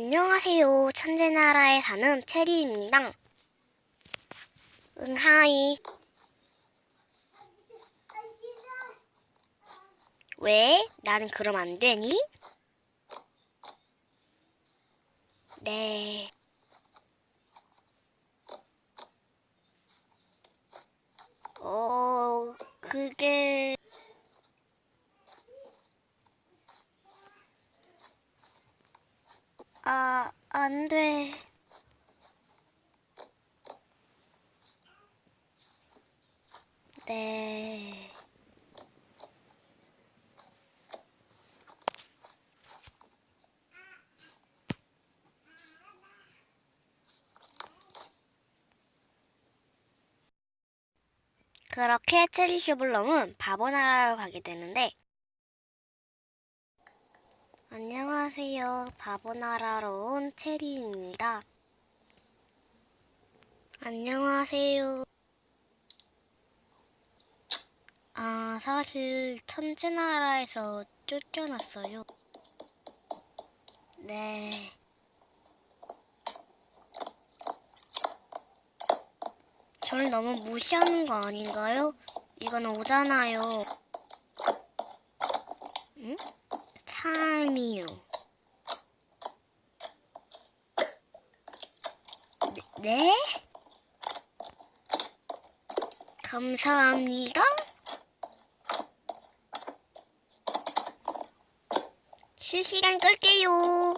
안녕하세요. 천재나라에 사는 체리입니다. 응하이. 왜? 나는 그럼 안 되니? 네. 어, 그게... 아, 안 돼. 네. 그렇게 체리 슈블럼은 바보나라로 가게 되는데 안녕하세요. 바보나라로 온 체리입니다. 안녕하세요. 아, 사실 천재나라에서 쫓겨났어요. 네. 절 너무 무시하는 거 아닌가요? 이건 오잖아요. 응? 3이요. 네? 네? 감사합니다. 실시간 끌게요.